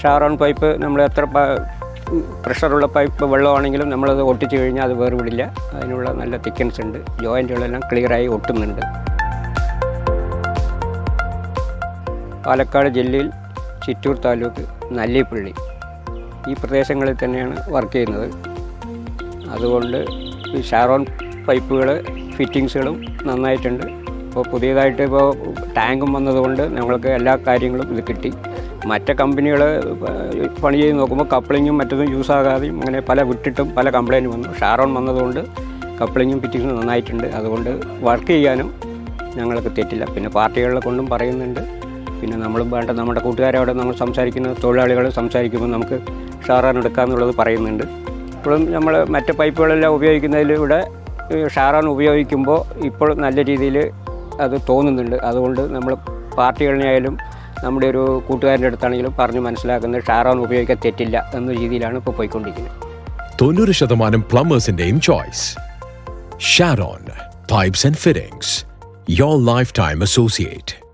Sharon pipe നമ്മൾ എത്ര പ്രഷറുള്ള pipe വെള്ളമാണെങ്കിലും നമ്മളത് ഒട്ടിച്ച് കഴിഞ്ഞാൽ അത് വേറെ വിടില്ല അതിനുള്ള നല്ല തിക്കൻസ് ഉണ്ട്. ജോയിന്റുകളെല്ലാം ക്ലിയറായി ഒട്ടുന്നുണ്ട്. പാലക്കാട് ജില്ലയിൽ ചിറ്റൂർ താലൂക്ക് നല്ലിപ്പള്ളി ഈ പ്രദേശങ്ങളിൽ തന്നെയാണ് വർക്ക് ചെയ്യുന്നത്. അതുകൊണ്ട് ഈ ഷാറോൺ പൈപ്പുകൾ ഫിറ്റിങ്സുകളും നന്നായിട്ടുണ്ട്. ഇപ്പോൾ പുതിയതായിട്ട് ഇപ്പോൾ ടാങ്കും വന്നതുകൊണ്ട് ഞങ്ങൾക്ക് എല്ലാ കാര്യങ്ങളും ഇത് കിട്ടി. മറ്റേ കമ്പനികൾ പണി ചെയ്ത് നോക്കുമ്പോൾ കപ്ലിങ്ങും മറ്റതും യൂസ് ആകാതെയും അങ്ങനെ പല വിട്ടിട്ടും പല കംപ്ലൈന്റ് വന്നു. ഷാറോൺ വന്നതുകൊണ്ട് കപ്ലിങ്ങും പിറ്റിങ്ങും നന്നായിട്ടുണ്ട്. അതുകൊണ്ട് വർക്ക് ചെയ്യാനും ഞങ്ങൾക്ക് തെറ്റില്ല. പിന്നെ പാർട്ടികളെ കൊണ്ടും പറയുന്നുണ്ട്. പിന്നെ നമ്മളും വേണ്ട നമ്മുടെ കൂട്ടുകാരോട് നമ്മൾ സംസാരിക്കുന്ന തൊഴിലാളികൾ സംസാരിക്കുമ്പോൾ നമുക്ക് ഷാറാൻ എടുക്കാമെന്നുള്ളത് പറയുന്നുണ്ട്. ഇപ്പോഴും നമ്മൾ മറ്റ് പൈപ്പുകളെല്ലാം ഉപയോഗിക്കുന്നതിലൂടെ ഷാറാൻ ഉപയോഗിക്കുമ്പോൾ ഇപ്പോൾ നല്ല രീതിയിൽ അത് തോന്നുന്നുണ്ട്. അതുകൊണ്ട് നമ്മൾ പാർട്ടികളിനായാലും നമ്മുടെ ഒരു കൂട്ടുകാരന്റെ അടുത്താണെങ്കിലും പറഞ്ഞ് മനസ്സിലാക്കുന്നത് ഷാറോൺ ഉപയോഗിക്കാൻ തെറ്റില്ല എന്ന രീതിയിലാണ് ഇപ്പോൾ പോയിക്കൊണ്ടിരിക്കുന്നത്. തൊണ്ണൂറ് ശതമാനം പ്ലംബേഴ്സിന്റെയും choice Sharon pipes and fittings your life time associate